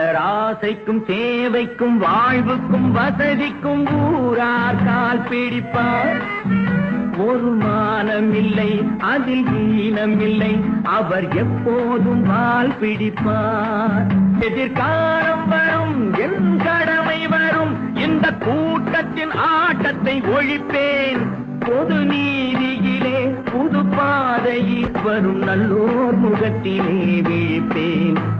பிறர் ஆசைக்கும் தேவைக்கும் வாழ்வுக்கும் வசதிக்கும் ஊரார் கால் பிடிப்பார். ஒரு மானம் இல்லை அதில் ஈனம் இல்லை அவர் எப்போதும் வால் பிடிப்பார். எதிர்காலம் வரும் என் கடமை வரும் இந்த கூட்டத்தின் ஆட்டத்தை ஒழிப்பேன். பொது நீதியிலே புது பாதையில் வரும் நல்லோர் முகத்திலே விழிப்பேன்.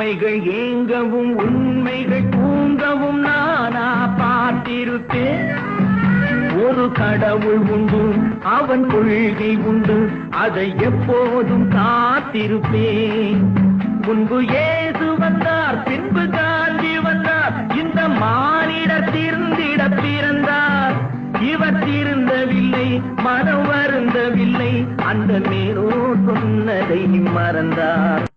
ஊமைகள் ஏங்கவும் உண்மைகள் தூங்கவும் நானா பார்த்திருப்பேன். ஒரு கடவுள் உண்டு அவன் கொள்கை உண்டு அதை எப்போதும் காத்திருப்பேன். முன்பு ஏது வந்தார் பின்பு காந்தி வந்தார் இந்த மானிடர் திருந்திட பிறந்தார். இவர் திருந்தவில்லை மனம் வருந்தவில்லை அந்த மேலோ சொன்னதை மறந்தார்.